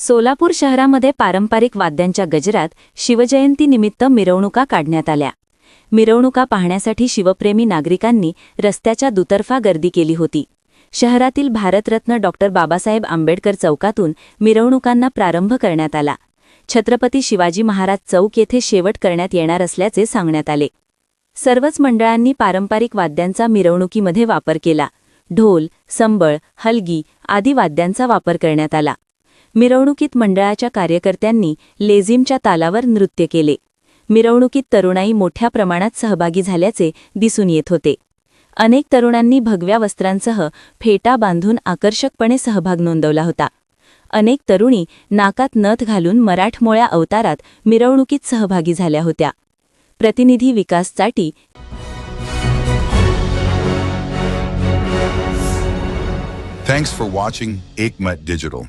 सोलापूर शहरामध्ये पारंपरिक वाद्यांच्या गजरात शिवजयंतीनिमित्त मिरवणुका काढण्यात आल्या. मिरवणुका पाहण्यासाठी शिवप्रेमी नागरिकांनी रस्त्याच्या दुतर्फा गर्दी केली होती. शहरातील भारतरत्न डॉक्टर बाबासाहेब आंबेडकर चौकातून मिरवणुकांना प्रारंभ करण्यात आला. छत्रपती शिवाजी महाराज चौक येथे शेवट करण्यात येणार असल्याचे सांगण्यात आले. सर्वच मंडळांनी पारंपरिक वाद्यांचा मिरवणुकीमध्ये वापर केला. ढोल संबळ हलगी आदी वाद्यांचा वापर करण्यात आला. मिरवणुकीत मंडळाच्या कार्यकर्त्यांनी लेझिमच्या तालावर नृत्य केले. मिरवणुकीत तरुणाई मोठ्या प्रमाणात सहभागी झाल्याचे दिसून येत होते. अनेक तरुणांनी भगव्या वस्त्रांसह फेटा बांधून आकर्षकपणे सहभाग नोंदवला होता. अनेक तरुणी नाकात नथ घालून मराठमोळ्या अवतारात मिरवणुकीत सहभागी झाल्या होत्या. प्रतिनिधी विकास चाटी. Thanks for watching Ekmat Digital.